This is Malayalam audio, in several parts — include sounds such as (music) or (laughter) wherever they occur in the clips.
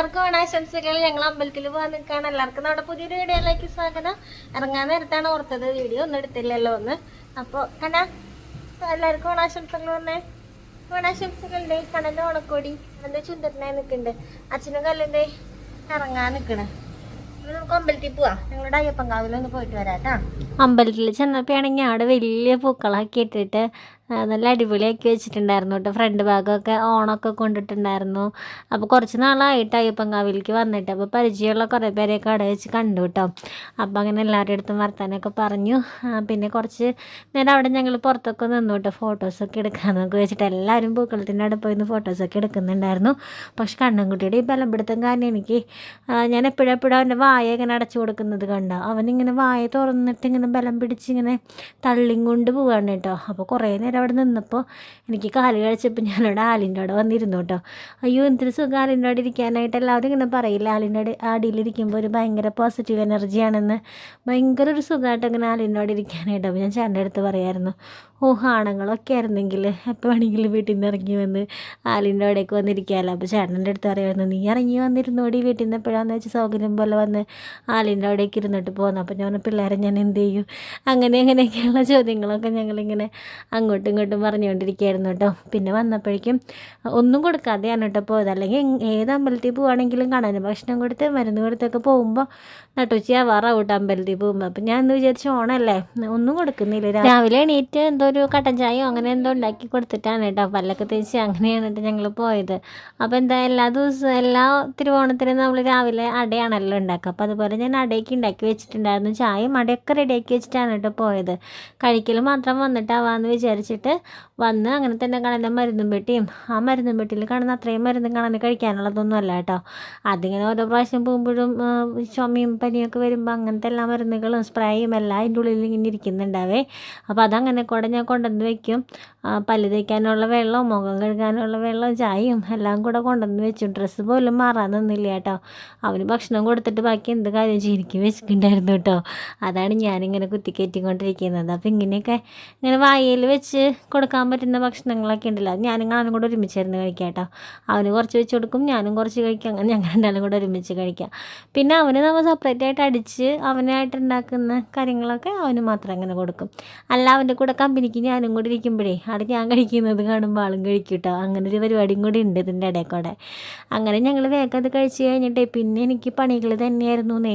എല്ലാവർക്കും ഓണാശംസകൾ ഞങ്ങൾ അമ്പലത്തിൽ പോകാൻ നിൽക്കുകയാണ്. എല്ലാവർക്കും നമ്മുടെ പുതിയൊരു വീഡിയോയിലേക്ക് സ്വാഗതം. ഇറങ്ങാൻ നേരത്താണ് ഓർത്തത് വീഡിയോ ഒന്നും എടുത്തില്ലല്ലോ ഒന്ന് അപ്പോൾ കണ എല്ലാവർക്കും ഓണാശംസകൾ വന്നേ ഓണാശംസകളുടെ കണന്റെ ഓണക്കോടി. എന്താ ചുണ്ടത്തിനായി നിൽക്കുന്നുണ്ട്. അച്ഛനും കല്ലിന്റെ ഇറങ്ങാൻ നിൽക്കണേ. അമ്പലത്തിൽ ചെന്നപ്പോഴാണെങ്കിൽ അവിടെ വലിയ പൂക്കളാക്കി ഇട്ടിട്ട് നല്ല അടിപൊളിയാക്കി വെച്ചിട്ടുണ്ടായിരുന്നു കേട്ടോ. ഫ്രണ്ട് ഭാഗമൊക്കെ ഓണമൊക്കെ കൊണ്ടിട്ടുണ്ടായിരുന്നു. അപ്പോൾ കുറച്ച് നാളായിട്ട് അയ്യപ്പങ്കാവിലേക്ക് വന്നിട്ട്. അപ്പോൾ പരിചയമുള്ള കുറേ പേരെയൊക്കെ അവിടെ വെച്ച് കണ്ടു കേട്ടോ. അപ്പോൾ അങ്ങനെ എല്ലാവരുടെ അടുത്തും വർത്താനമൊക്കെ പറഞ്ഞു. പിന്നെ കുറച്ച് നേരം അവിടെ ഞങ്ങൾ പുറത്തൊക്കെ നിന്നു കേട്ടോ. ഫോട്ടോസൊക്കെ എടുക്കാമെന്നൊക്കെ വെച്ചിട്ട് എല്ലാവരും പൂക്കളത്തിന്റെ അവിടെ പോയി ഫോട്ടോസൊക്കെ എടുക്കുന്നുണ്ടായിരുന്നു. പക്ഷെ കണ്ണൻകുട്ടിയുടെ ഈ ബലപ്പെടുത്തം കാരണം എനിക്ക് ഞാൻ എപ്പോഴും എപ്പോഴും അവന്റെ വായ ഇങ്ങനെ അടച്ചു കൊടുക്കുന്നത് കണ്ട? അവനിങ്ങനെ വായ തുറന്നിട്ട് ഇങ്ങനെ ബലം പിടിച്ച് ഇങ്ങനെ തള്ളിയും പോവാണ് കേട്ടോ. അപ്പോൾ കുറേ നേരം അവിടെ നിന്നപ്പോൾ എനിക്ക് കാൽ കഴിച്ചപ്പോൾ ഞാനവിടെ ആലിന്റെ അവിടെ വന്നിരുന്നു കേട്ടോ. അയ്യോ എന്തൊരു സുഖം ആലിന്റെ അവിടെ ഇരിക്കാനായിട്ട്. എല്ലാവരും ഇങ്ങനെ പറയില്ല ആലിന്റെ അവിടെ അടിയിലിരിക്കുമ്പോൾ ഒരു ഭയങ്കര പോസിറ്റീവ് എനർജിയാണെന്ന് ഭയങ്കര ഒരു സുഖമായിട്ട് അങ്ങനെ ആലിന്റെ അവിടെ ഇരിക്കാനായിട്ട്. അപ്പോൾ ഞാൻ ചേട്ടന്റെ അടുത്ത് പറയായിരുന്നു ഓ ആണുങ്ങളൊക്കെ ആയിരുന്നെങ്കിൽ എപ്പോൾ വേണമെങ്കിലും വീട്ടിൽ നിന്ന് ഇറങ്ങി വന്ന് ആലിന്റെ അവിടേക്ക് വന്നിരിക്കാമല്ലോ അപ്പോൾ ചേട്ടന്റെ അടുത്ത് പറയുമായിരുന്നു നീ ഇറങ്ങി വന്നിരുന്നോടി വീട്ടിൽ നിന്ന് എപ്പോഴാന്ന് വെച്ച് സൗകര്യം പോലെ വന്ന് ആലിന്റെ അവിടേക്ക് ഇരുന്നിട്ട് പോകുന്നു അപ്പോൾ ഞാൻ പിള്ളേരെ ഞാൻ എന്ത് ചെയ്യും? അങ്ങനെ അങ്ങനെയൊക്കെയുള്ള ചോദ്യങ്ങളൊക്കെ ഞങ്ങളിങ്ങനെ അങ്ങോട്ടും ഇങ്ങോട്ടും പറഞ്ഞുകൊണ്ടിരിക്കുകയായിരുന്നു കേട്ടോ. പിന്നെ വന്നപ്പോഴേക്കും ഒന്നും കൊടുക്കാതെയാണ് കേട്ടോ പോയത്. അല്ലെങ്കിൽ ഏത് അമ്പലത്തിൽ പോവുകയാണെങ്കിലും കാണാൻ ഭക്ഷണം കൊടുത്ത് മരുന്ന് കൊടുത്തൊക്കെ പോകുമ്പോൾ നട്ടുച്ചി ആവാറാവട്ടെ അമ്പലത്തിൽ പോകുമ്പോൾ അപ്പം ഞാൻ എന്ന് വിചാരിച്ച ഓണല്ലേ ഒന്നും കൊടുക്കുന്നില്ല. രാവിലെ എണീറ്റ് എന്തോ ഒരു കട്ടൻ ചായയോ അങ്ങനെ എന്തോ ഉണ്ടാക്കി കൊടുത്തിട്ടാണ് കേട്ടോ പല്ലൊക്കെ തേച്ച് അങ്ങനെയാണ് കേട്ടോ ഞങ്ങൾ പോയത്. അപ്പോൾ എന്താ എല്ലാ ദിവസവും എല്ലാ തിരുവോണത്തിനും നമ്മൾ രാവിലെ അടയാണല്ലോ ഉണ്ടാക്കുക. അപ്പോൾ അതുപോലെ ഞാൻ അടയൊക്കെ ഉണ്ടാക്കി വെച്ചിട്ടുണ്ടായിരുന്നു. ചായയും അടയൊക്കെ റെഡിയാക്കി വെച്ചിട്ടാണ് കേട്ടോ പോയത്. കഴിക്കൽ മാത്രം വന്നിട്ടാവാന്ന് വിചാരിച്ചിട്ട് വന്ന് അങ്ങനെ തന്നെ കാണുന്ന മരുന്നും പെട്ടിയും ആ മരുന്നും പെട്ടിയിൽ കാണുന്ന അത്രയും മരുന്നും കാണാൻ കഴിക്കാനുള്ളതൊന്നും അല്ല കേട്ടോ. അതിങ്ങനെ ഓരോ പ്രാവശ്യം പോകുമ്പോഴും ചുമയും പനിയൊക്കെ വരുമ്പോൾ അങ്ങനത്തെ എല്ലാ മരുന്നുകളും സ്പ്രേയും എല്ലാം അതിന്റെ ഉള്ളിൽ ഇങ്ങനെ ഇരിക്കുന്നുണ്ടാവേ. അപ്പോൾ അതങ്ങനെ കൂടെ ഞാൻ കൊണ്ടുവന്ന് വെക്കും. പല്ല് തേക്കാനുള്ള വെള്ളവും മുഖം കഴുകാനുള്ള വെള്ളവും ചായയും എല്ലാം കൂടെ കൊണ്ടുവന്ന് വെച്ചു. ഡ്രസ്സ് പോലും മാറാൻ നിന്നില്ല കേട്ടോ. അവന് ഭക്ഷണം കൊടുത്തിട്ട് ബാക്കി എന്ത് കാര്യം ശരിക്കും വെച്ചിട്ടുണ്ടായിരുന്നു കേട്ടോ. അതാണ് ഞാനിങ്ങനെ കുത്തിക്കയറ്റിക്കൊണ്ടിരിക്കുന്നത്. അപ്പോൾ ഇങ്ങനെയൊക്കെ ഇങ്ങനെ വായയിൽ വെച്ച് കൊടുക്കാൻ പറ്റുന്ന ഭക്ഷണങ്ങളൊക്കെ ഉണ്ടല്ലോ. അത് ഞാനും അവനും കൂടെ ഒരുമിച്ചിരുന്ന് കഴിക്കാം കേട്ടോ. അവന് കുറച്ച് വെച്ച് കൊടുക്കും ഞാനും കുറച്ച് കഴിക്കാം. അങ്ങനെ ഞങ്ങൾ രണ്ടാലും കൂടെ ഒരുമിച്ച് കഴിക്കാം പിന്നെ അവന് നമ്മൾ സെപ്പറേറ്റ് ആയിട്ട് അടിച്ച് അവനായിട്ട് ഉണ്ടാക്കുന്ന കാര്യങ്ങളൊക്കെ അവന് മാത്രം അങ്ങനെ കൊടുക്കും. അല്ല അവന്റെ കൂടെ കമ്പനിക്ക് ഞാനും കൂടി ഇരിക്കുമ്പോഴേ അവിടെ ഞാൻ കഴിക്കുന്നത് കാണുമ്പോൾ ആളും കഴിക്കും കേട്ടോ. അങ്ങനെ ഒരു പരിപാടിയും കൂടി ഉണ്ട് ഇതിന്റെ ഇടയിൽ കൂടെ. അങ്ങനെ ഞങ്ങൾ വേഗം അത് കഴിച്ച് കഴിഞ്ഞിട്ടേ പിന്നെ എനിക്ക് പണികൾ തന്നെയായിരുന്നു എന്നേ.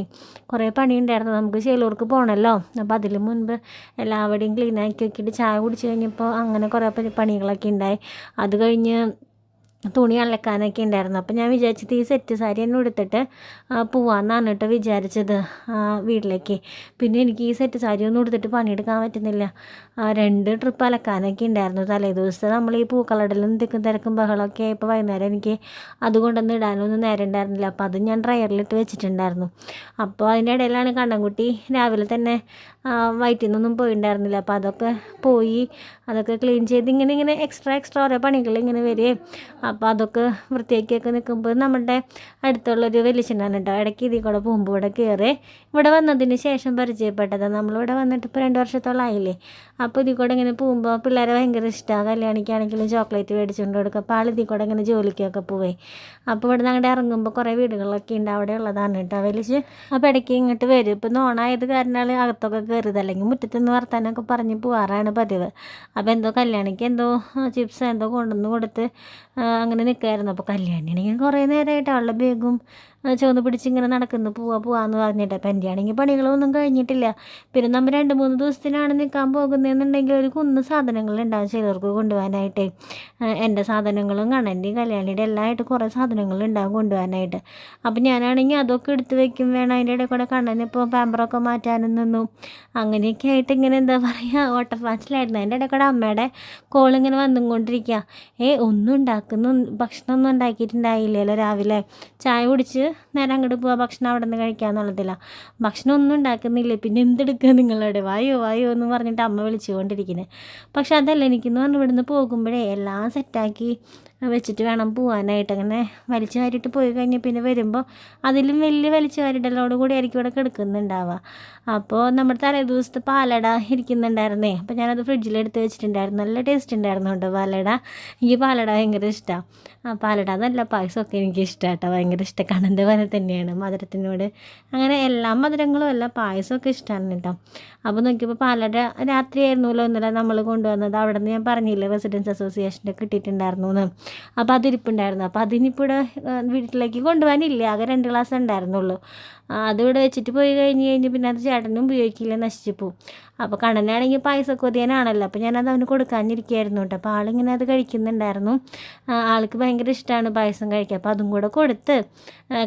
കുറേ പണിയുണ്ടായിരുന്നു നമുക്ക് ചേലൂർക്ക് പോകണമല്ലോ അപ്പോൾ അതിന് മുൻപ് എല്ലാവരുടെയും ക്ലീനാക്കി വെക്കിയിട്ട് ചായ കുടിച്ച് കഴിഞ്ഞപ്പോൾ അങ്ങനെ കുറേ പണികളൊക്കെ ഉണ്ടായി അത് കഴിഞ്ഞ് തുണി അലക്കാനൊക്കെ ഉണ്ടായിരുന്നു അപ്പോൾ ഞാൻ വിചാരിച്ചത് ഈ സെറ്റ് സാരി തന്നെ എടുത്തിട്ട് പോവാമെന്നാണ് കേട്ടോ വിചാരിച്ചത് വീട്ടിലേക്ക്. പിന്നെ എനിക്ക് ഈ സെറ്റ് സാരി ഒന്നും എടുത്തിട്ട് പണിയെടുക്കാൻ പറ്റുന്നില്ല. രണ്ട് ട്രിപ്പ് അലക്കാനൊക്കെ ഉണ്ടായിരുന്നു തലേ ദിവസം നമ്മൾ ഈ പൂക്കളടലും തിക്കും തിരക്കും ബഹളമൊക്കെ ആയപ്പോൾ വൈകുന്നേരം എനിക്ക് അതുകൊണ്ടൊന്നും ഇടാനൊന്നും നേരം ഉണ്ടായിരുന്നില്ല അപ്പോൾ അത് ഞാൻ ഡ്രയറിലിട്ട് വെച്ചിട്ടുണ്ടായിരുന്നു. അപ്പോൾ അതിന്റെ ഇടയിലാണ് കണ്ണൻകുട്ടി രാവിലെ തന്നെ വയറ്റിൽ നിന്നൊന്നും പോയിണ്ടായിരുന്നില്ല. അപ്പോൾ അതൊക്കെ പോയി അതൊക്കെ ക്ലീൻ ചെയ്ത് ഇങ്ങനെ ഇങ്ങനെ എക്സ്ട്രാ എക്സ്ട്രാ ഓരോ പണികൾ ഇങ്ങനെ വരികയും അപ്പോൾ അതൊക്കെ വൃത്തിയാക്കിയൊക്കെ നിൽക്കുമ്പോൾ നമ്മുടെ അടുത്തുള്ളൊരു വലിച്ചനാണ് കേട്ടോ ഇടയ്ക്ക് ഇതിൽ കൂടെ പോകുമ്പോൾ ഇവിടെ കയറി ഇവിടെ വന്നതിന് ശേഷം പരിചയപ്പെട്ടതാണ് നമ്മളിവിടെ വന്നിട്ട് ഇപ്പോൾ രണ്ട് വർഷത്തോളമായില്ലേ അപ്പോൾ ഇതിൽ കൂടെ ഇങ്ങനെ പോകുമ്പോൾ പിള്ളേരെ ഭയങ്കര ഇഷ്ടമാണ് കല്യാണിക്കാണെങ്കിലും ചോക്ലേറ്റ് മേടിച്ചുകൊണ്ട് കൊടുക്കുക അപ്പോൾ ആൾ ഇതിൽ കൂടെ ഇങ്ങനെ ജോലിക്കൊക്കെ പോവേ. അപ്പോൾ ഇവിടെ നിന്ന് അങ്ങോട്ട് ഇറങ്ങുമ്പോൾ കുറേ വീടുകളൊക്കെ ഉണ്ട് അവിടെ ഉള്ളതാണ് കേട്ടോ വലിച്ച് അപ്പോൾ ഇടയ്ക്ക് ഇങ്ങോട്ട് വരും. ഇപ്പോൾ നോണായത് കാരണം അകത്തൊക്കെ കയറിയത് അല്ലെങ്കിൽ മുറ്റത്തുനിന്ന് വർത്താനൊക്കെ പറഞ്ഞ് പോവാറാണ് പതിവ്. അപ്പോൾ എന്തോ കല്യാണിക്ക് എന്തോ ചിപ്സ് എന്തോ കൊണ്ടുവന്ന് കൊടുത്ത് അങ്ങനെ നിൽക്കുമായിരുന്നു അപ്പോൾ കല്യാണിയാണെങ്കിൽ കുറേ നേരമായിട്ട് അവളുടെ ബാഗും ചുവന്ന് പിടിച്ച് ഇങ്ങനെ നടക്കുന്നു. പോവാ പോവാന്ന് പറഞ്ഞിട്ട്. അപ്പം എന്റെ ആണെങ്കിൽ പണികളൊന്നും കഴിഞ്ഞിട്ടില്ല. പിന്നെ നമ്മൾ രണ്ട് മൂന്ന് ദിവസത്തിനാണ് നിൽക്കാൻ പോകുന്നതെന്നുണ്ടെങ്കിൽ ഒരു കുന്ന് സാധനങ്ങളുണ്ടാവും ചിലർക്ക് കൊണ്ടുപോകാനായിട്ട്. എന്റെ സാധനങ്ങളും കണ്ണന്റെയും കല്യാണിയുടെ എല്ലാമായിട്ട് കുറേ സാധനങ്ങളുണ്ടാവും കൊണ്ടുപോകാനായിട്ട്. അപ്പം ഞാനാണെങ്കിൽ അതൊക്കെ എടുത്ത് വെക്കും. വേണം അതിന്റെ ഇടയിൽ കൂടെ കണ്ണനിപ്പോൾ പാമ്പറൊക്കെ മാറ്റാനും നിന്നു. അങ്ങനെയൊക്കെ ആയിട്ട് ഇങ്ങനെ എന്താ പറയുക ഓട്ടപ്പാച്ചിലായിരുന്നു. അതിന്റെ ഇടയിൽ കൂടെ അമ്മയുടെ കോളിങ്ങനെ വന്നും കൊണ്ടിരിക്കുക ഏ ഒന്നും ഉണ്ടാക്കുന്നു ഭക്ഷണമൊന്നും ഉണ്ടാക്കിയിട്ടുണ്ടായില്ലല്ലോ രാവിലെ. ചായ കുടിച്ച് നേരെ അങ്ങോട്ട് പോവാ. ഭക്ഷണം അവിടെ നിന്ന് കഴിക്കാന്നുള്ളതില്ല ഭക്ഷണം ഒന്നും ഉണ്ടാക്കുന്നില്ല. പിന്നെ എന്തെടുക്കുക നിങ്ങളവിടെ? വായോ വായോ എന്ന് പറഞ്ഞിട്ട് അമ്മ വിളിച്ചുകൊണ്ടിരിക്കുന്നത് പക്ഷെ അതല്ല എനിക്കെന്ന് പറഞ്ഞ് ഇവിടുന്ന് പോകുമ്പോഴേ എല്ലാം സെറ്റാക്കി വെച്ചിട്ട് വേണം പോകാനായിട്ട് അങ്ങനെ വലിച്ചു വാരിയിട്ട് പോയി കഴിഞ്ഞാൽ പിന്നെ വരുമ്പോൾ അതിലും വലിയ വലിച്ചു വാരിടലോട് കൂടി ആയിരിക്കും ഇവിടെ കിടക്കുന്നുണ്ടാവുക. അപ്പോൾ നമ്മുടെ തലേ ദിവസത്തെ പാലട ഇരിക്കുന്നുണ്ടായിരുന്നേ. അപ്പോൾ ഞാനത് ഫ്രിഡ്ജിലെടുത്ത് വെച്ചിട്ടുണ്ടായിരുന്നു. നല്ല ടേസ്റ്റ് ഉണ്ടായിരുന്നു കേട്ടോ പാലട. എനിക്ക് പാലട ഭയങ്കര ഇഷ്ടമാണ് പാലട നല്ല പായസമൊക്കെ എനിക്ക് ഇഷ്ടമാണ് കേട്ടോ. ഭയങ്കര ഇഷ്ടം കണന്റെ പോലെ തന്നെയാണ് മധുരത്തിനോട്. അങ്ങനെ എല്ലാ മധുരങ്ങളും അല്ല പായസമൊക്കെ ഇഷ്ടമാണ് കേട്ടോ. അപ്പോൾ നോക്കിയപ്പോൾ പാലട രാത്രിയായിരുന്നല്ലോ ഒന്നുമില്ല നമ്മൾ കൊണ്ടുവന്നത്. അവിടെ നിന്ന് ഞാൻ പറഞ്ഞില്ലേ റെസിഡൻസ് അസോസിയേഷന്റെ കിട്ടിയിട്ടുണ്ടായിരുന്നു എന്ന്. അപ്പോൾ അതിരിപ്പുണ്ടായിരുന്നു. അപ്പോൾ അതിനിപ്പോൾ ഇവിടെ വീട്ടിലേക്ക് കൊണ്ടുപോകാനില്ല. ആകെ രണ്ട് ഗ്ലാസ് ഉണ്ടായിരുന്നുള്ളൂ. അതിവിടെ വെച്ചിട്ട് പോയി കഴിഞ്ഞ് കഴിഞ്ഞ് പിന്നെ അത് ചേട്ടനും ഉപയോഗിക്കില്ല നശിച്ചു പോവും. അപ്പോൾ കണ്ണനാണെങ്കിൽ പായസ കൊതിയനാണല്ലോ. അപ്പോൾ ഞാനത് അവന് കൊടുക്കാനിരിക്കുകയായിരുന്നു കേട്ടോ. അപ്പോൾ ആളിങ്ങനെ അത് കഴിക്കുന്നുണ്ടായിരുന്നു. ആൾക്ക് ഭയങ്കര ഇഷ്ടമാണ് പായസം കഴിക്കുക അപ്പോൾ അതും കൂടെ കൊടുത്ത്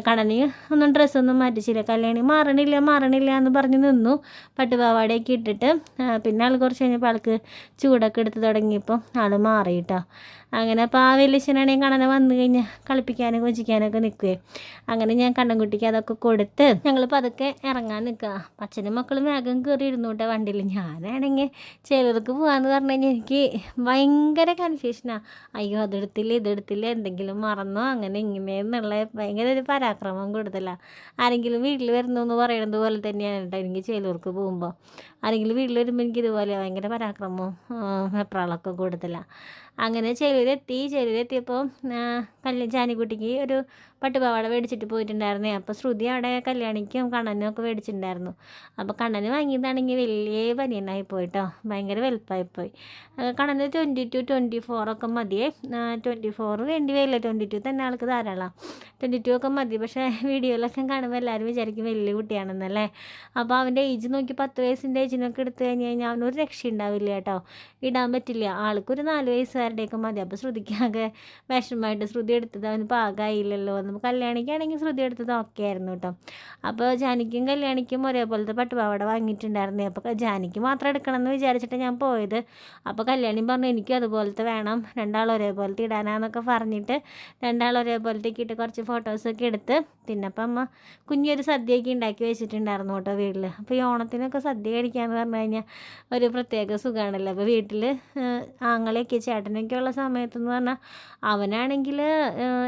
കണ്ണന് ഒന്നും ഡ്രസ്സൊന്നും മാറ്റിച്ചില്ല. കല്യാണി മാറണില്ല മാറണില്ല എന്ന് പറഞ്ഞ് നിന്നു. പട്ടുപാവാടയൊക്കെ ഇട്ടിട്ട് പിന്നെ ആൾ കുറച്ച് കഴിഞ്ഞപ്പോൾ ആൾക്ക് ചൂടൊക്കെ എടുത്ത് തുടങ്ങിയപ്പോൾ ആൾ മാറി കേട്ടോ. അങ്ങനെ അപ്പോൾ ആ വലിയച്ഛനാണെങ്കിൽ കണ്ണനെ വന്നു കഴിഞ്ഞാൽ കളിപ്പിക്കാനും കൊഞ്ചിക്കാനൊക്കെ നിൽക്കുകയെ അങ്ങനെ ഞാൻ കണ്ണൻകുട്ടിക്ക് അതൊക്കെ കൊടുത്ത് ഞങ്ങൾ പതുക്കെ ഇറങ്ങാൻ നിൽക്കുക അച്ഛനും മക്കളും വേഗം കയറി ഇരുന്നൂട്ടെ വണ്ടിയിൽ ഞാനാണെങ്കിൽ ചിലർക്ക് പോകാമെന്ന് പറഞ്ഞു കഴിഞ്ഞാൽ എനിക്ക് ഭയങ്കര കൺഫ്യൂഷനാണ് അയ്യോ അതെടുത്തില്ല ഇതെടുത്തില്ല എന്തെങ്കിലും മറന്നോ? അങ്ങനെ ഇങ്ങനെയെന്നുള്ള ഭയങ്കര ഒരു പരാക്രമം കൂടുതലാണ് ആരെങ്കിലും വീട്ടിൽ വരുന്നു എന്ന് പറയുന്നത് പോലെ തന്നെയാണ് കേട്ടോ എനിക്ക് ചേലൂർക്ക് പോകുമ്പോൾ ആരെങ്കിലും വീട്ടിൽ വരുമ്പോൾ എനിക്ക് ഇതുപോലെ ഭയങ്കര പരാക്രമവും വെപ്രാളൊക്കെ കൂടുതലാണ് അങ്ങനെ ചെലൂരെത്തി ചെലൂരെത്തിയപ്പോൾ കല്യാണ ജാനിക്കുട്ടിക്ക് ഒരു പട്ടുപാവാട മേടിച്ചിട്ട് പോയിട്ടുണ്ടായിരുന്നേ. അപ്പോൾ ശ്രുതി അവിടെ കല്യാണിക്കും കണ്ണനും ഒക്കെ മേടിച്ചിട്ടുണ്ടായിരുന്നു. അപ്പോൾ കണ്ണന് വാങ്ങിയതാണെങ്കിൽ വലിയ പനിയനായി പോയിട്ടോ. ഭയങ്കര വലുപ്പമായിപ്പോയി കണ്ണന് ട്വന്റി ടു ട്വന്റി ഫോറൊക്കെ മതിയേ. ട്വന്റി ഫോർ വേണ്ടി വരില്ല. ട്വന്റി ടു തന്നെ ആൾക്ക് ധാരാളം. ട്വന്റി ടു ഒക്കെ മതി. പക്ഷേ വീഡിയോയിലൊക്കെ കാണുമ്പോൾ എല്ലാവരും വിചാരിക്കും വലിയ കുട്ടിയാണെന്നല്ലേ. അപ്പോൾ അവന്റെ ഏജ് നോക്കി പത്ത് വയസ്സിന്റെ ഏജിനൊക്കെ എടുത്തു കഴിഞ്ഞ് കഴിഞ്ഞാൽ അവനൊരു രക്ഷ ഉണ്ടാവില്ല കേട്ടോ. ഇടാൻ പറ്റില്ല. ആൾക്കൊരു നാല് വയസ്സുകാരുടെയൊക്കെ മതി. അപ്പോൾ ശ്രുതിക്കാകെ വിഷമമായിട്ട് ശ്രുതി എടുത്തത് അവന് പാകമായില്ലല്ലോ നമുക്ക് കല്യാണിക്കാണെങ്കിൽ ശ്രുതി എടുത്തത് ഓക്കെ ആയിരുന്നു കേട്ടോ. അപ്പോൾ ജാനിക്കും കല്യാണിക്കും ഒരേപോലത്തെ പട്ടുപാവട വാങ്ങിയിട്ടുണ്ടായിരുന്നു. അപ്പോൾ ജാനിക്ക് മാത്രം എടുക്കണമെന്ന് വിചാരിച്ചിട്ട് ഞാൻ പോയത്. അപ്പോൾ കല്യാണി പറഞ്ഞു എനിക്കും അതുപോലത്തെ വേണം. രണ്ടാൾ ഒരേപോലത്തെ ഇടാനാന്നൊക്കെ പറഞ്ഞിട്ട് രണ്ടാൾ ഒരേപോലത്തേക്ക് ഇട്ട് കുറച്ച് ഫോട്ടോസൊക്കെ എടുത്ത് പിന്നെ അപ്പം അമ്മ കുഞ്ഞൊരു സദ്യയൊക്കെ ഉണ്ടാക്കി വെച്ചിട്ടുണ്ടായിരുന്നു കേട്ടോ വീട്ടിൽ അപ്പോൾ ഈ ഓണത്തിനൊക്കെ സദ്യ കഴിക്കാമെന്ന് പറഞ്ഞു കഴിഞ്ഞാൽ ഒരു പ്രത്യേക സുഖമാണല്ലോ അപ്പോൾ വീട്ടിൽ ആങ്ങളെയൊക്കെ ചേട്ടനൊക്കെ ഉള്ള സമയത്തെന്ന് പറഞ്ഞാൽ അവനാണെങ്കിൽ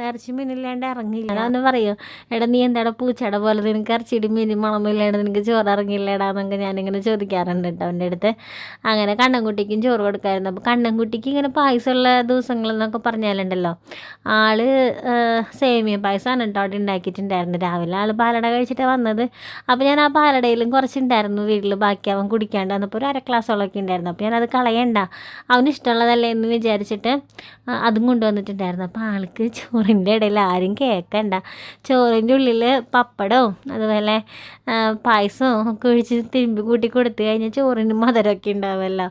ഇറച്ചി മീനില്ലാണ്ട് ഇറങ്ങില്ല അവന് പറയും എടാ നീ എന്താടാ പൂച്ചയുടെ പോലെ നിനക്ക് ഇറച്ചിയുടെ മീനും മണമില്ലാണ്ട് നിനക്ക് ചോറ് ഇറങ്ങിയില്ലടാ എന്നൊക്കെ ഞാനിങ്ങനെ ചോദിക്കാറുണ്ട് കേട്ടോ അവന്റെ അടുത്ത്. അങ്ങനെ കണ്ണൻകുട്ടിക്കും ചോറ് കൊടുക്കായിരുന്നു. അപ്പോൾ കണ്ണൻകുട്ടിക്ക് ഇങ്ങനെ പായസമുള്ള ദിവസങ്ങളെന്നൊക്കെ പറഞ്ഞാലുണ്ടല്ലോ ആൾ സേമിയ പായസമാണ് കേട്ടോ അവിടെ ഉണ്ടാക്കിയിട്ടുണ്ടായിരുന്നു രാവിലെ ആൾ പാലട കഴിച്ചിട്ടാണ് വന്നത്. അപ്പോൾ ഞാൻ ആ പാലടയിലും കുറച്ചുണ്ടായിരുന്നു വീട്ടിൽ ബാക്കി അവൻ കുടിക്കാണ്ട് വന്നപ്പോൾ ഒരു അര ക്ലാസ്സോളൊക്കെ ഉണ്ടായിരുന്നു. അപ്പോൾ ഞാനത് കളയണ്ട അവന് ഇഷ്ടമുള്ളതല്ലേ എന്ന് വിചാരിച്ചിട്ട് അതും കൊണ്ടുവന്നിട്ടുണ്ടായിരുന്നു. അപ്പോൾ ആൾക്ക് ചോറിന്റെ ഇടയിൽ ആരും കേൾക്കണ്ട ചോറിന്റെ ഉള്ളിൽ പപ്പടവും അതുപോലെ പായസവും ഒക്കെ ഒഴിച്ച് തിരുമ്പി കൂട്ടി കൊടുത്തു കഴിഞ്ഞാൽ ചോറിന് മധുരമൊക്കെ ഉണ്ടാവുമല്ലോ.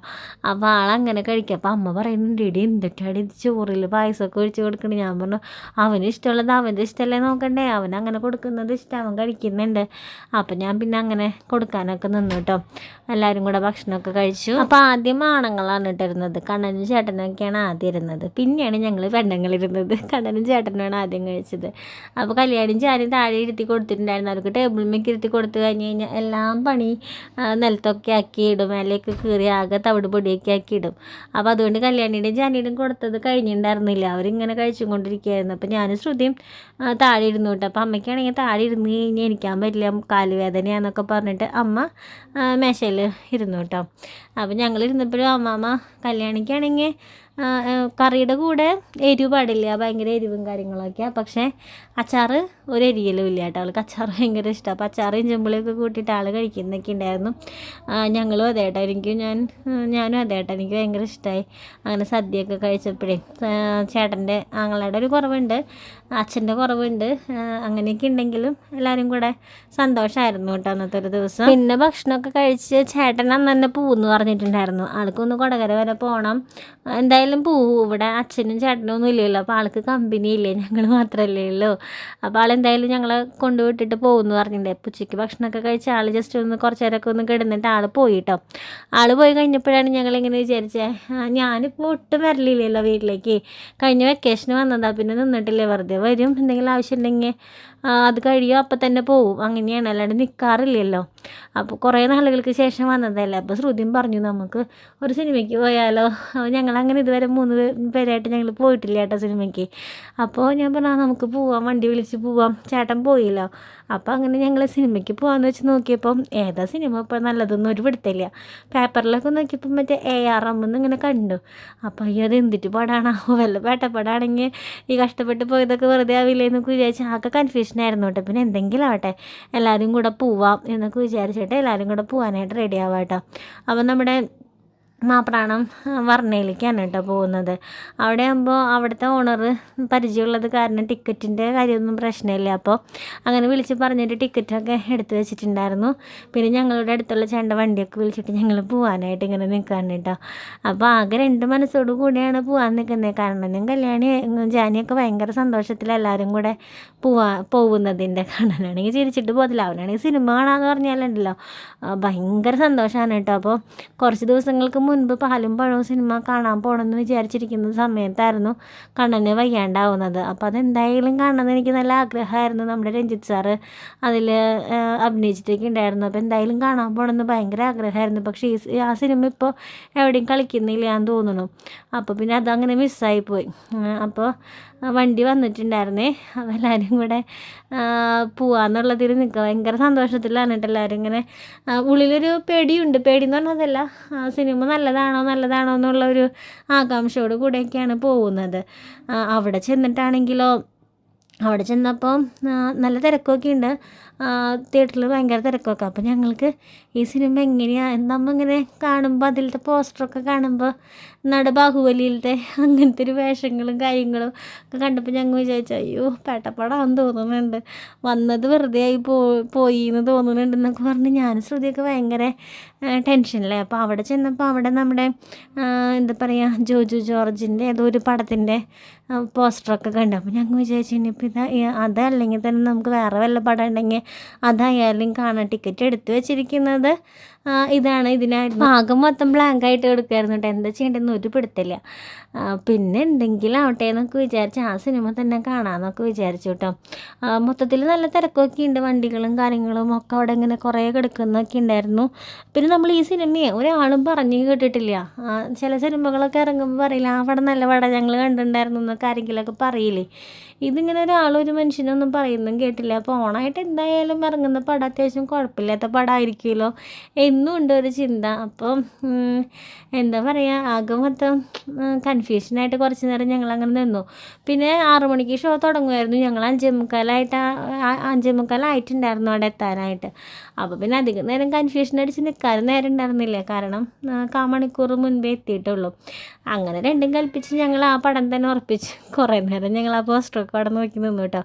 അപ്പോൾ ആളങ്ങനെ കഴിക്കുക അപ്പോൾ അമ്മ പറയുന്നുണ്ട് ഇടി എന്തൊക്കെയാണ് ഇത് ചോറിൽ പായസമൊക്കെ ഒഴിച്ച് കൊടുക്കണേ? ഞാൻ പറഞ്ഞു അവന് ഇഷ്ടമുള്ളത് അവന്റെ ഇഷ്ടമല്ലേ നോക്കണ്ടേ? അവൻ അങ്ങനെ കൊടുക്കുന്നത് ഇഷ്ടം അവൻ കഴിക്കുന്നുണ്ട്. അപ്പം ഞാൻ പിന്നെ അങ്ങനെ കൊടുക്കാനൊക്കെ നിന്നു കേട്ടോ. എല്ലാവരും കൂടെ ഭക്ഷണമൊക്കെ കഴിച്ചു. അപ്പോൾ ആദ്യം ആണുങ്ങളാണ് ഇട്ടിരുന്നത്. കണ്ണനും ചേട്ടനൊക്കെയാണ് ആദ്യം ഇരുന്നത്. പിന്നെയാണ് ഞങ്ങൾ പെണ്ണുങ്ങളിരുന്നത്. കണ്ണനും ചേട്ടനുമാണ് ആദ്യം കഴിച്ചത്. അപ്പോൾ കല്യാണം ചാരും താഴെ ഇരുത്തി കൊടുത്തിട്ടുണ്ടായിരുന്നു. അവർക്ക് ടേബിൾ മേക്ക് ഇരുത്തി കൊടുത്തു കഴിഞ്ഞ് കഴിഞ്ഞാൽ എല്ലാം പണി നിലത്തൊക്കെ ആക്കി ഇടും. മേലേക്ക് കീറി ആകെ തവിട് പൊടിയൊക്കെ ആക്കി ഇടും. അപ്പോൾ അതുകൊണ്ട് കല്യാണിയുടെയും ചാനിയുടെയും കൊടുത്തത് കഴിഞ്ഞിട്ടുണ്ടായിരുന്നില്ല. അവരിങ്ങനെ കഴിച്ചും കൊണ്ടിരിക്കുകയായിരുന്നു അപ്പോൾ ഞാൻ ശ്രുതിയും താഴെ ഇരുന്നു കേട്ടോ. അപ്പോൾ അമ്മയ്ക്കാണെങ്കിൽ താഴെ ഇരുന്ന് കഴിഞ്ഞാൽ എനിക്കാൻ പറ്റില്ല. കാലുവേദനയാന്നൊക്കെ പറഞ്ഞിട്ട് അമ്മ മേശയിൽ ഇരുന്നു കേട്ടോ. അപ്പോൾ ഞങ്ങൾ ഇരുന്നപ്പോഴും അമ്മാമ്മ കല്യാണിക്കാണെങ്കിൽ കറിയുടെ കൂടെ എരിവ് പാടില്ല ഭയങ്കര എരിവും കാര്യങ്ങളൊക്കെയാണ് പക്ഷേ അച്ചാർ ഒരു എരിയലും ഇല്ല കേട്ടോ. അവൾക്ക് അച്ചാർ ഭയങ്കര ഇഷ്ടമാണ് അപ്പോൾ അച്ചാറും ചെമ്പിളിയൊക്കെ കൂട്ടിയിട്ട് ആൾ കഴിക്കുന്നൊക്കെ ഉണ്ടായിരുന്നു. ഞങ്ങളും അതേ കേട്ടോ. എനിക്ക് ഞാൻ ഞാനും അതേ കേട്ടോ. എനിക്ക് ഭയങ്കര ഇഷ്ടമായി അങ്ങനെ സദ്യയൊക്കെ കഴിച്ചപ്പോഴേ ചേട്ടന്റെ ആങ്ങളുടെ ഒരു കുറവുണ്ട് അച്ഛന്റെ കുറവുണ്ട്. അങ്ങനെയൊക്കെ ഉണ്ടെങ്കിലും എല്ലാവരും കൂടെ സന്തോഷമായിരുന്നു കേട്ടോ അന്നത്തെ ഒരു ദിവസം. പിന്നെ ഭക്ഷണമൊക്കെ കഴിച്ച് ചേട്ടൻ അന്ന് തന്നെ പൂന്ന് പറഞ്ഞിട്ടുണ്ടായിരുന്നു. ആൾക്കൊന്ന് കൊടകര വരെ പോകണം എന്തായാലും പോവും. ഇവിടെ അച്ഛനും ചേട്ടനും ഒന്നും ഇല്ലല്ലോ. അപ്പോൾ ആൾക്ക് കമ്പനി ഇല്ലേ? ഞങ്ങൾ മാത്രമല്ലേ ഉള്ളൂ. അപ്പോൾ ആൾ എന്തായാലും ഞങ്ങളെ കൊണ്ടുവിട്ടിട്ട് പോകുമെന്ന് പറഞ്ഞിട്ടുണ്ടായി അപ്പോൾ ഉച്ചയ്ക്ക് ഭക്ഷണമൊക്കെ കഴിച്ച് ആൾ ജസ്റ്റ് ഒന്ന് കുറച്ച് നേരമൊക്കെ ഒന്ന് കിടന്നിട്ട് ആൾ പോയി കേട്ടോ ആൾ പോയി കഴിഞ്ഞപ്പോഴാണ് ഞങ്ങളിങ്ങനെ വിചാരിച്ചത് ഞാനിപ്പോൾ ഒട്ടും വരലില്ലല്ലോ വീട്ടിലേക്ക്. കഴിഞ്ഞ വെക്കേഷന് വന്നതാണ് പിന്നെ നിന്നിട്ടില്ലേ? വെറുതെ വരും. എന്തെങ്കിലും ആവശ്യമുണ്ടെങ്കിൽ അത് കഴിയും അപ്പം തന്നെ പോവും. അങ്ങനെയാണ്. അല്ലാണ്ട് നിൽക്കാറില്ലല്ലോ അപ്പോൾ കുറേ നാളുകൾക്ക് ശേഷം വന്നതല്ലേ. അപ്പോൾ ശ്രുതിയും പറഞ്ഞു നമുക്ക് ഒരു സിനിമയ്ക്ക് പോയാലോ. ഞങ്ങൾ അങ്ങനെ ഇതുവരെ മൂന്ന് പേരായിട്ട് ഞങ്ങൾ പോയിട്ടില്ല ചേട്ടാ സിനിമയ്ക്ക്. അപ്പോൾ ഞാൻ പറഞ്ഞു നമുക്ക് പോവാം. വണ്ടി വിളിച്ച് പോവാം. ചേട്ടൻ പോയില്ലോ. അപ്പോൾ അങ്ങനെ ഞങ്ങൾ സിനിമയ്ക്ക് പോകാമെന്ന് വെച്ച് നോക്കിയപ്പം ഏതാ സിനിമ ഇപ്പോൾ നല്ലതൊന്നും ഒരു പിടുത്തില്ല പേപ്പറിലൊക്കെ നോക്കിയപ്പം മറ്റേ എ ആർ എം എന്ന് ഇങ്ങനെ കണ്ടു. അപ്പോൾ അയ്യോ അത് എന്തിട്ട് പാടാണോ വല്ല പേട്ടപ്പാടാണെങ്കിൽ ഈ കഷ്ടപ്പെട്ട് പോയതൊക്കെ വെറുതെ ആവില്ലേ എന്നൊക്കെ വിചാരിച്ച് ആകെ കൺഫ്യൂഷനായിരുന്നു കേട്ടോ. പിന്നെ എന്തെങ്കിലും ആവട്ടെ. എല്ലാവരും കൂടെ പോവാം എന്നൊക്കെ വിചാരിച്ചിട്ട് എല്ലാവരും കൂടെ പോകാനായിട്ട് റെഡി ആവാം കേട്ടോ. അപ്പം നമ്മുടെ മാപ്രാണം വർണയിലേക്കാണ് കേട്ടോ പോകുന്നത്. അവിടെ ആകുമ്പോൾ അവിടുത്തെ ഓണർ പരിചയമുള്ളത് കാരണം ടിക്കറ്റിന്റെ കാര്യമൊന്നും പ്രശ്നമില്ല. അപ്പോൾ അങ്ങനെ വിളിച്ച് പറഞ്ഞിട്ട് ടിക്കറ്റൊക്കെ എടുത്തു വെച്ചിട്ടുണ്ടായിരുന്നു. പിന്നെ ഞങ്ങളുടെ അടുത്തുള്ള ചേണ്ട വണ്ടിയൊക്കെ വിളിച്ചിട്ട് ഞങ്ങൾ പോകാനായിട്ട് ഇങ്ങനെ നിൽക്കുകയാണ് കേട്ടോ. അപ്പോൾ ആകെ രണ്ട് മനസ്സോടു കൂടിയാണ് പോകാൻ നിൽക്കുന്നത് കാരണം ഞാൻ കല്യാണി ജാനിയൊക്കെ ഭയങ്കര സന്തോഷത്തിൽ എല്ലാവരും കൂടെ പോവാ പോകുന്നതിന്റെ കാണാനാണെങ്കിൽ ചിരിച്ചിട്ട് പോകത്തില്ല. അവനാണെങ്കിൽ സിനിമ കാണാമെന്ന് പറഞ്ഞാലുണ്ടല്ലോ. ഭയങ്കര സന്തോഷമാണ് കേട്ടോ. അപ്പോൾ കുറച്ച് ദിവസങ്ങൾക്ക് മുൻപ് പാലും പഴവും സിനിമ കാണാൻ പോകണമെന്ന് വിചാരിച്ചിരിക്കുന്ന സമയത്തായിരുന്നു കണ്ണന് വയ്യാണ്ടാവുന്നത്. അപ്പോൾ അതെന്തായാലും കാണണമെന്ന് എനിക്ക് നല്ല ആഗ്രഹമായിരുന്നു നമ്മുടെ രഞ്ജിത്ത് സാറ് അതിൽ അഭിനയിച്ചിട്ടൊക്കെ ഉണ്ടായിരുന്നു. അപ്പോൾ എന്തായാലും കാണാൻ പോകണമെന്ന് ഭയങ്കര ആഗ്രഹമായിരുന്നു. പക്ഷേ ഈ ആ സിനിമ ഇപ്പോൾ എവിടെയും കളിക്കുന്നില്ല എന്ന് തോന്നുന്നു. അപ്പോൾ പിന്നെ അതങ്ങനെ മിസ്സായിപ്പോയി അപ്പോൾ വണ്ടി വന്നിട്ടുണ്ടായിരുന്നേ. അപ്പോൾ എല്ലാവരും കൂടെ പോവാന്നുള്ളതിൽ നിൽക്കുക ഭയങ്കര സന്തോഷത്തിലാണ് കേട്ടോ എല്ലാവരും ഇങ്ങനെ. ഉള്ളിലൊരു പേടിയുണ്ട്. പേടി എന്ന് പറഞ്ഞതല്ല സിനിമ നല്ലതാണോ നല്ലതാണോ എന്നുള്ള ഒരു ആകാംക്ഷയോട് കൂടെയൊക്കെയാണ് പോകുന്നത്. അവിടെ ചെന്നിട്ടാണെങ്കിലോ അവിടെ ചെന്നപ്പോൾ നല്ല തിരക്കൊക്കെ ഉണ്ട് തിയേറ്ററിൽ ഭയങ്കര തിരക്കൊക്കെ. അപ്പോൾ ഞങ്ങൾക്ക് ഈ സിനിമ എങ്ങനെയാണ് നമ്മൾ ഇങ്ങനെ കാണുമ്പോൾ അതിലത്തെ പോസ്റ്ററൊക്കെ കാണുമ്പോൾ നട ബാഹുബലിയിലത്തെ അങ്ങനത്തെ ഒരു വേഷങ്ങളും കാര്യങ്ങളും ഒക്കെ കണ്ടപ്പോൾ ഞങ്ങൾ വിചാരിച്ചു അയ്യോ പേട്ടപ്പാടാന്ന് തോന്നുന്നുണ്ട്. വന്നത് വെറുതെ ആയി പോ പോയി എന്ന് തോന്നുന്നുണ്ട് എന്നൊക്കെ പറഞ്ഞ് ഞാൻ ശ്രുതിയൊക്കെ ഭയങ്കര ടെൻഷനിലായി. അപ്പോൾ അവിടെ ചെന്നപ്പോൾ അവിടെ നമ്മുടെ എന്താ പറയുക ജോജു ജോർജിന്റെ ഏതോ ഒരു പടത്തിന്റെ പോസ്റ്ററൊക്കെ കണ്ടു. അപ്പോൾ ഞങ്ങൾ വിചാരിച്ചു ഇനിയിപ്പോൾ ഇത് അതല്ലെങ്കിൽ തന്നെ നമുക്ക് വേറെ വല്ല പടം ഉണ്ടെങ്കിൽ അതായാലും കാണാൻ ടിക്കറ്റ് എടുത്തു വെച്ചിരിക്കുന്നത്. ഇതാണ് ഇതിനായിട്ട് ഭാഗം മൊത്തം ബ്ലാങ്ക് ആയിട്ട് എടുക്കുമായിരുന്നു കേട്ടോ എന്താ ചെയ്യേണ്ടതെന്ന് ഒരു പിടുത്തില്ല പിന്നെ ഉണ്ടെങ്കിലാവട്ടെ എന്നൊക്കെ വിചാരിച്ച് ആ സിനിമ തന്നെ കാണാമെന്നൊക്കെ വിചാരിച്ചു കേട്ടോ മൊത്തത്തിൽ നല്ല തിരക്കൊക്കെ ഉണ്ട്. വണ്ടികളും കാര്യങ്ങളും ഒക്കെ അവിടെ ഇങ്ങനെ കുറേ കിടക്കുന്നൊക്കെ ഉണ്ടായിരുന്നു. പിന്നെ നമ്മൾ ഈ സിനിമയെ ഒരാളും പറഞ്ഞു കേട്ടിട്ടില്ല. ചില സിനിമകളൊക്കെ ഇറങ്ങുമ്പോൾ പറയില്ല അവിടെ നല്ല വട ഞങ്ങൾ കണ്ടിട്ടുണ്ടായിരുന്നു എന്നൊക്കെ ആരെങ്കിലുമൊക്കെ പറയില്ലേ. ഇതിങ്ങനെ ഒരാളും ഒരു മനുഷ്യനൊന്നും പറയുന്നതും കേട്ടില്ല. അപ്പോൾ ഓണായിട്ട് എന്തായാലും ഇറങ്ങുന്ന പടം അത്യാവശ്യം കുഴപ്പമില്ലാത്ത പടമായിരിക്കുമല്ലോ. എന്നും ഉണ്ട് ഒരു ചിന്ത. അപ്പം എന്താ പറയുക ആകെ മൊത്തം കൺഫ്യൂഷനായിട്ട് കുറച്ച് നേരം ഞങ്ങൾ അങ്ങനെ നിന്നു. പിന്നെ ആറു മണിക്ക് ഷോ തുടങ്ങുമായിരുന്നു ഞങ്ങൾ അഞ്ചേ മുക്കാലായിട്ട് ആ- ആ- അഞ്ചേ മുക്കാലായിട്ടുണ്ടായിരുന്നു അവിടെ എത്താനായിട്ട്. അപ്പോൾ പിന്നെ അധികം നേരം കൺഫ്യൂഷൻ അടിച്ച് നിൽക്കാനും നേരം ഉണ്ടായിരുന്നില്ല. കാരണം കാ മണിക്കൂർ മുൻപേ എത്തിയിട്ടുള്ളൂ. അങ്ങനെ രണ്ടും കൽപ്പിച്ച് ഞങ്ങൾ ആ പടം തന്നെ ഉറപ്പിച്ച് കുറേ നേരം ഞങ്ങൾ ആ പോസ്റ്ററൊക്കെ അവിടെ നോക്കി നിന്നു കേട്ടോ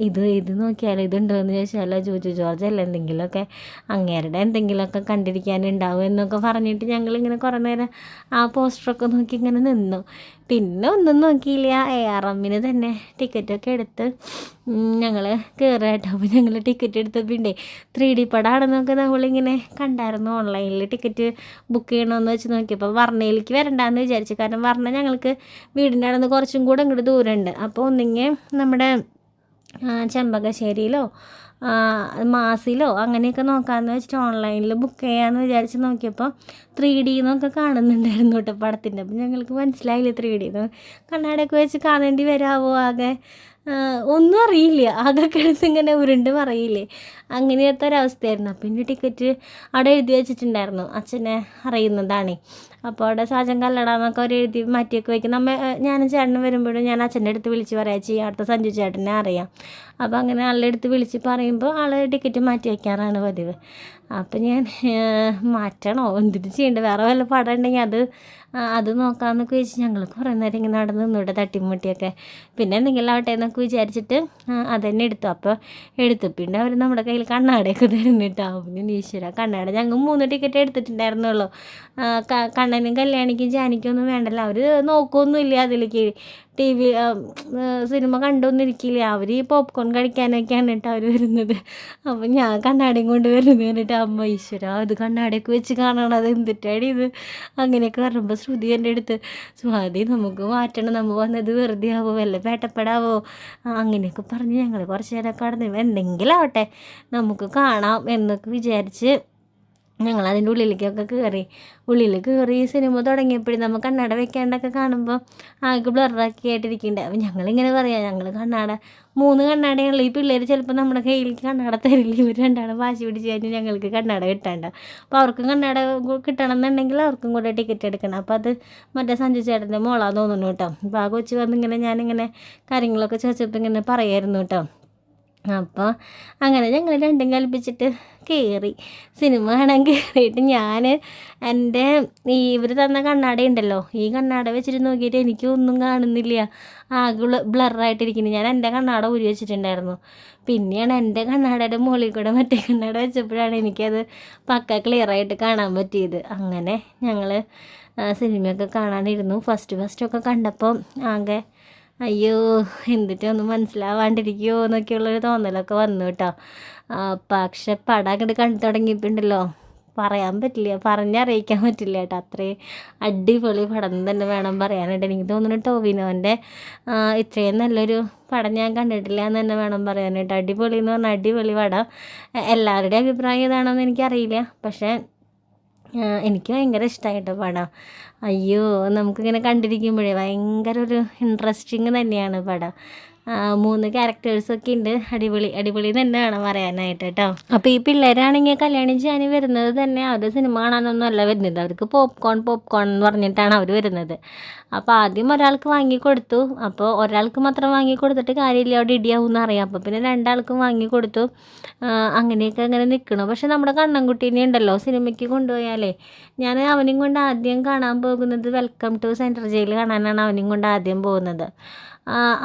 ഇത് ഇത് നോക്കിയാലോ ഇതുണ്ടോ എന്ന് ചോദിച്ചാലോ? ജോജു ജോർജ് അല്ല എന്തെങ്കിലുമൊക്കെ? അങ്ങേരുടെ എന്തെങ്കിലുമൊക്കെ കണ്ടിരിക്കാനുണ്ടാവും എന്നൊക്കെ പറഞ്ഞിട്ട് ഞങ്ങളിങ്ങനെ കുറേ നേരം ആ പോസ്റ്ററൊക്കെ നോക്കി ഇങ്ങനെ നിന്നു. പിന്നെ ഒന്നും നോക്കിയില്ല. എ ആർ എമ്മിന് തന്നെ ടിക്കറ്റൊക്കെ എടുത്ത് ഞങ്ങൾ കയറുക അപ്പോൾ ഞങ്ങൾ ടിക്കറ്റ് എടുത്തപ്പോണ്ടേ ത്രീ ഡി പടമാണെന്നൊക്കെ നമ്മളിങ്ങനെ കണ്ടായിരുന്നു. ഓൺലൈനിൽ ടിക്കറ്റ് ബുക്ക് ചെയ്യണമെന്ന് വെച്ച് നോക്കിയപ്പോൾ വർണയിലേക്ക് വരണ്ടാന്ന് വിചാരിച്ചു. കാരണം വർണ ഞങ്ങൾക്ക് വീടിന്റെ അവിടെ നിന്ന് കുറച്ചും കൂടെ ഇങ്ങോട്ട് ദൂരമുണ്ട് അപ്പോൾ ഒന്നിങ്ങനെ നമ്മുടെ ചെമ്പകശ്ശേരിയിലോ മാസിലോ അങ്ങനെയൊക്കെ നോക്കാമെന്ന് വെച്ചിട്ട് ഓൺലൈനിൽ ബുക്ക് ചെയ്യാമെന്ന് വിചാരിച്ച് നോക്കിയപ്പോൾ ത്രീ ഡി എന്നൊക്കെ കാണുന്നുണ്ടായിരുന്നു കേട്ടോ പടത്തിന്റെ. അപ്പം ഞങ്ങൾക്ക് മനസ്സിലായില്ല ത്രീ ഡി എന്ന് കണ്ണാടൊക്കെ വെച്ച് കാണേണ്ടി വരാവോ ആകെ? ഒന്നും അറിയില്ല. ആകെ കിടന്നിങ്ങനെ ഉരുണ്ട് പറയില്ലേ അങ്ങനത്തെ ഒരവസ്ഥയായിരുന്നു അപ്പം എന്റെ ടിക്കറ്റ് അവിടെ എഴുതി വെച്ചിട്ടുണ്ടായിരുന്നു. അച്ഛനെ അറിയുന്നതാണ്. അപ്പോൾ അവിടെ സാജൻ കല്ലടാന്നൊക്കെ അവർ എഴുതി മാറ്റിയൊക്കെ വയ്ക്കും നമ്മൾ ഞാനും ചേട്ടനും വരുമ്പോഴും ഞാൻ അച്ഛന്റെ അടുത്ത് വിളിച്ച് പറയാ ചെയ്യാം അടുത്ത സഞ്ജു ചേട്ടനെ അറിയാം. അപ്പോൾ അങ്ങനെ ആളുടെ അടുത്ത് വിളിച്ച് പറയുമ്പോൾ ആൾ ടിക്കറ്റ് മാറ്റി വയ്ക്കാറാണ് പതിവ്. അപ്പം ഞാൻ മാറ്റണോ? എന്തിട്ട് ചെയ്യേണ്ടത് വേറെ വല്ല പടം ഉണ്ടെങ്കിൽ അത് അത് നോക്കാമെന്നൊക്കെ വെച്ച് ഞങ്ങൾ കുറേ നേരം ഇങ്ങനെ നടന്ന് നിന്നൂടെ തട്ടിമുട്ടിയൊക്കെ പിന്നെ എന്തെങ്കിലും ആവട്ടെ എന്നൊക്കെ വിചാരിച്ചിട്ട് അതന്നെ എടുത്തു. അപ്പോൾ എടുത്തു. പിന്നെ അവർ നമ്മുടെ കണ്ണാടയൊക്കെ തരുന്നിട്ടോ. പിന്നെ ഈശ്വര കണ്ണാട ഞങ്ങൾ മൂന്ന് ടിക്കറ്റ് എടുത്തിട്ടുണ്ടായിരുന്നുള്ളൂ. കണ്ണനും കല്യാണിക്കും ജാനിക്കും ഒന്നും വേണ്ടല്ലോ. അവർ നോക്കുകയൊന്നുമില്ല അതിലേക്ക്. ടി വി സിനിമ കണ്ടൊന്നിരിക്കില്ല അവർ ഈ പോപ്കോൺ കഴിക്കാനൊക്കെയാണ് കേട്ടോ അവർ വരുന്നത്. അപ്പം ഞാൻ കണ്ണാടിയും കൊണ്ട് വരുന്നത് കണ്ടിട്ട് അമ്മ ഈശ്വര അത് കണ്ണാടിയൊക്കെ വെച്ച് കാണണം. അത് എന്തിട്ടാടി ഇത്? അങ്ങനെയൊക്കെ പറയുമ്പോൾ ശ്രുതി എന്റെ അടുത്ത് സ്വാതി നമുക്ക് മാറ്റണം. നമ്മൾ വന്നത് വെറുതെ ആവോ? വല്ല പേട്ടപ്പെടാവോ? അങ്ങനെയൊക്കെ പറഞ്ഞ് ഞങ്ങൾ കുറച്ച് നേരം കടന്നു എന്തെങ്കിലും ആവട്ടെ നമുക്ക് കാണാം എന്നൊക്കെ വിചാരിച്ച് ഞങ്ങൾ അതിന്റെ ഉള്ളിലേക്കൊക്കെ കയറി ഉള്ളിൽ കയറി സിനിമ തുടങ്ങിയപ്പോഴും നമ്മൾ കണ്ണട വെക്കാണ്ടൊക്കെ കാണുമ്പോൾ ആകെ ബ്ലറാക്കി ആയിട്ടിരിക്കുന്നുണ്ട് അപ്പം ഞങ്ങളിങ്ങനെ പറയാം ഞങ്ങൾ കണ്ണാട മൂന്ന് കണ്ണാടയാണല്ലോ. ഈ പിള്ളേർ ചിലപ്പോൾ നമ്മുടെ കയ്യിലേക്ക് കണ്ണാട തരില്ല? ഇവർ രണ്ടാണ് വാശി പിടിച്ച് കഴിഞ്ഞാൽ ഞങ്ങൾക്ക് കണ്ണാട കിട്ടാണ്ട. അപ്പോൾ അവർക്കും കണ്ണാട കിട്ടണം എന്നുണ്ടെങ്കിൽ അവർക്കും കൂടെ ടിക്കറ്റ് എടുക്കണം. അപ്പോൾ അത് മറ്റേ സഞ്ജു ചേട്ടന്റെ മോളാന്ന് തോന്നുന്നു കേട്ടോ. അപ്പോൾ ആ കൊച്ചു വന്നിങ്ങനെ ഞാനിങ്ങനെ കാര്യങ്ങളൊക്കെ ചോദിച്ചപ്പോൾ ഇങ്ങനെ പറയായിരുന്നു കേട്ടോ. അപ്പോൾ അങ്ങനെ ഞങ്ങൾ രണ്ടും കൽപ്പിച്ചിട്ട് കയറി സിനിമ കാണാൻ കയറിയിട്ട് ഞാൻ എന്റെ ഈ ഇവർ തന്ന കണ്ണാട ഉണ്ടല്ലോ ഈ കണ്ണാട വെച്ചിട്ട് നോക്കിയിട്ട് എനിക്കൊന്നും കാണുന്നില്ല. ആകെ ബ്ലറായിട്ടിരിക്കുന്നു ഞാൻ എന്റെ കണ്ണാട ഊരി വെച്ചിട്ടുണ്ടായിരുന്നു. പിന്നെയാണ് എന്റെ കണ്ണാടയുടെ മുകളിൽ കൂടെ മറ്റേ കണ്ണാട വെച്ചപ്പോഴാണ് എനിക്കത് പക്ക ക്ലിയറായിട്ട് കാണാൻ പറ്റിയത്. അങ്ങനെ ഞങ്ങൾ സിനിമയൊക്കെ കാണാനിരുന്നു. ഫസ്റ്റ് ഫസ്റ്റൊക്കെ കണ്ടപ്പോൾ ആകെ അയ്യോ എന്നിട്ടൊന്നും മനസ്സിലാവാണ്ടിരിക്കുമോ എന്നൊക്കെയുള്ളൊരു തോന്നലൊക്കെ വന്നു കേട്ടോ. പക്ഷെ പടം അങ്ങോട്ട് കണ്ടു തുടങ്ങിയിട്ടുണ്ടല്ലോ. പറയാൻ പറ്റില്ല പറഞ്ഞറിയിക്കാൻ പറ്റില്ല കേട്ടോ. അത്രയും അടിപൊളി പടം തന്നെ വേണം പറയാനായിട്ട്. എനിക്ക് തോന്നുന്നു ടോവിനോന്റെ ഇത്രയും നല്ലൊരു പടം ഞാൻ കണ്ടിട്ടില്ല എന്ന് തന്നെ വേണം പറയാനായിട്ട്. അടിപൊളി എന്ന് പറഞ്ഞാൽ അടിപൊളി പടം. എല്ലാവരുടെയും അഭിപ്രായം ഏതാണെന്ന് എനിക്കറിയില്ല. പക്ഷേ എനിക്ക് ഭയങ്കര ഇഷ്ടമായിട്ടോ പടം. അയ്യോ നമുക്കിങ്ങനെ കണ്ടിരിക്കുമ്പോഴേ ഭയങ്കര ഒരു ഇൻട്രസ്റ്റിങ് തന്നെയാണ് പടം. മൂന്ന് ക്യാരക്ടേഴ്സൊക്കെ ഉണ്ട്. അടിപൊളി അടിപൊളി തന്നെ വേണം പറയാനായിട്ട് കേട്ടോ. അപ്പോൾ ഈ പിള്ളേരാണെങ്കിൽ കല്യാണം ചെയ്യാൻ വരുന്നത് തന്നെ. അവർ സിനിമ കാണാനൊന്നും അല്ല വരുന്നത്. അവർക്ക് പോപ്കോൺ പോപ്കോൺ എന്ന് പറഞ്ഞിട്ടാണ് അവർ വരുന്നത്. അപ്പോൾ ആദ്യം ഒരാൾക്ക് വാങ്ങി കൊടുത്തു. അപ്പോൾ ഒരാൾക്ക് മാത്രം വാങ്ങി കൊടുത്തിട്ട് കാര്യമില്ല. അവിടെ ഇടിയാവും അറിയാം. അപ്പോൾ പിന്നെ രണ്ടാൾക്കും വാങ്ങി കൊടുത്തു. അങ്ങനെയൊക്കെ അങ്ങനെ നിൽക്കണം പക്ഷെ നമ്മുടെ കണ്ണൻകുട്ടീനെ ഉണ്ടല്ലോ സിനിമയ്ക്ക് കൊണ്ടുപോയാലേ. ഞാൻ അവനും കൊണ്ട് ആദ്യം കാണാൻ പോകുന്നത് വെൽക്കം ടു സെൻട്രൽ ജയിൽ കാണാനാണ് അവനും കൊണ്ട് ആദ്യം പോകുന്നത്.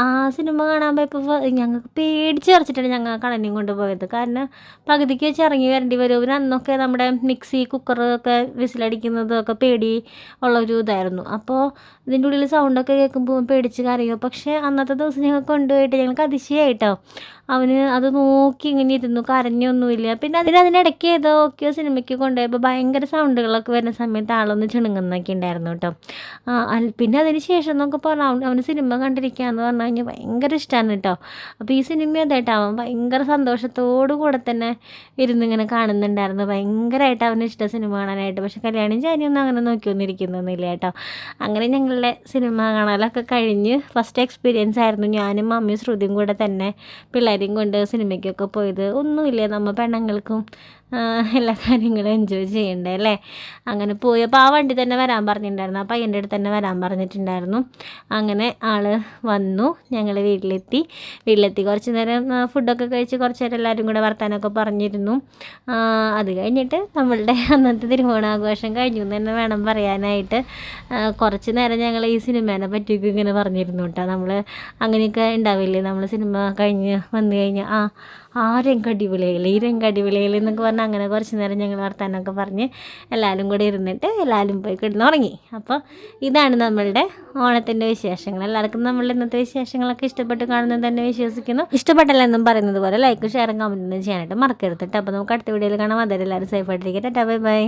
ആ സിനിമ കാണാൻ പോയപ്പോൾ ഞങ്ങൾക്ക് പേടിച്ച് വരച്ചിട്ടാണ് ഞങ്ങൾ കണ്ണനെയും കൊണ്ടുപോയത്. കാരണം പകുതിക്ക് വെച്ച് ഇറങ്ങി വരേണ്ടി വരും. പിന്നെ അന്നൊക്കെ നമ്മുടെ മിക്സി കുക്കർ ഒക്കെ വിസിലടിക്കുന്നതൊക്കെ പേടി ഉള്ള ഒരു ഇതായിരുന്നു. അപ്പോൾ ഇതിന്റെ ഉള്ളിൽ സൗണ്ടൊക്കെ കേൾക്കുമ്പോൾ പേടിച്ച് കരയോ. പക്ഷേ അന്നത്തെ ദിവസം ഞങ്ങൾ കൊണ്ടുപോയിട്ട് ഞങ്ങൾക്ക് അതിശയമായിട്ടോ അവന് അത് നോക്കി ഇങ്ങനെ ഇരുന്നു കരഞ്ഞൊന്നുമില്ല. പിന്നെ അതിന് അതിനിടയ്ക്ക് ഏതൊക്കെയോ സിനിമയ്ക്ക് കൊണ്ടുപോയപ്പോൾ ഭയങ്കര സൗണ്ടുകളൊക്കെ വരുന്ന സമയത്ത് ആളൊന്ന് ചിണുങ്ങുന്നൊക്കെ ഉണ്ടായിരുന്നു കേട്ടോ. പിന്നെ അതിന് ശേഷം എന്നൊക്കെ പറഞ്ഞാൽ അവന് സിനിമ കണ്ടിരിക്കുകയെന്ന് പറഞ്ഞു കഴിഞ്ഞാൽ ഭയങ്കര ഇഷ്ടമാണ് കേട്ടോ. അപ്പോൾ ഈ സിനിമ അതായിട്ട് അവൻ ഭയങ്കര സന്തോഷത്തോടു കൂടെ തന്നെ ഇരുന്നിങ്ങനെ കാണുന്നുണ്ടായിരുന്നു. ഭയങ്കരമായിട്ട് അവന് ഇഷ്ട സിനിമ കാണാനായിട്ട്. പക്ഷെ കല്യാണം ചാനിയൊന്നും അങ്ങനെ നോക്കി ഇരിക്കുന്നൊന്നുമില്ല കേട്ടോ. അങ്ങനെ ഞങ്ങളുടെ സിനിമ കാണാനൊക്കെ കഴിഞ്ഞ് ഫസ്റ്റ് എക്സ്പീരിയൻസ് ആയിരുന്നു ഞാനും മമ്മിയും ശ്രുതിയും കൂടെ തന്നെ പിള്ളേരെയും കൊണ്ട് സിനിമയ്ക്കൊക്കെ പോയത്. ഒന്നുമില്ലേ നമ്മൾ പെണ്ണുങ്ങൾക്കും. എല്ലാ കാര്യങ്ങളും എൻജോയ് ചെയ്യണ്ടേ അല്ലേ? അങ്ങനെ പോയി. അപ്പോൾ ആ വണ്ടി തന്നെ വരാൻ പറഞ്ഞിട്ടുണ്ടായിരുന്നു. ആ എന്റെ അടുത്ത് തന്നെ വരാൻ പറഞ്ഞിട്ടുണ്ടായിരുന്നു. അങ്ങനെ ആൾ വന്നു ഞങ്ങൾ വീട്ടിലെത്തി. വീട്ടിലെത്തി. കുറച്ച് നേരം ഫുഡൊക്കെ കഴിച്ച് കുറച്ച് നേരം എല്ലാവരും കൂടെ വർത്താനമൊക്കെ പറഞ്ഞിരുന്നു. അത് കഴിഞ്ഞിട്ട് നമ്മളുടെ (laughs) അന്നത്തെ തിരുവോണാഘോഷം കഴിഞ്ഞു എന്ന് തന്നെ വേണം പറയാനായിട്ട്. കുറച്ച് നേരം ഞങ്ങൾ ഈ സിനിമേനെ പറ്റിയൊക്കെ ഇങ്ങനെ പറഞ്ഞിരുന്നു കേട്ടോ. നമ്മൾ അങ്ങനെയൊക്കെ ഉണ്ടാവില്ലേ? നമ്മൾ സിനിമ കഴിഞ്ഞ് വന്നു കഴിഞ്ഞാൽ ആ ആ രംഗ അടിപൊളിയായില്ലേ ഈ രംഗ അടിപൊളിയായില്ലേ എന്നൊക്കെ പറഞ്ഞ് അങ്ങനെ കുറച്ച് നേരം ഞങ്ങൾ വർത്താനമൊക്കെ പറഞ്ഞ് എല്ലാവരും കൂടെ ഇരുന്നിട്ട് എല്ലാവരും പോയി കിടന്നുറങ്ങി. അപ്പോൾ ഇതാണ് നമ്മളുടെ ഓണത്തിന്റെ വിശേഷങ്ങൾ. എല്ലാവർക്കും നമ്മളുടെ ഇന്നത്തെ വിശേഷങ്ങളൊക്കെ ഇഷ്ടപ്പെട്ട് കാണുന്നത് തന്നെ വിശ്വസിക്കുന്നു. ഇഷ്ടപ്പെട്ടല്ല എന്നും പറയുന്നത് പോലെ ലൈക്കും ഷെയറും കമന്റും ചെയ്യാനായിട്ട് മറക്കരുത് കേട്ടോ. അപ്പോൾ നമുക്ക് അടുത്ത വീഡിയോയിൽ കാണാം. അതെല്ലാവരും സേഫായിട്ടിരിക്കട്ടെ ബൈ ബൈ.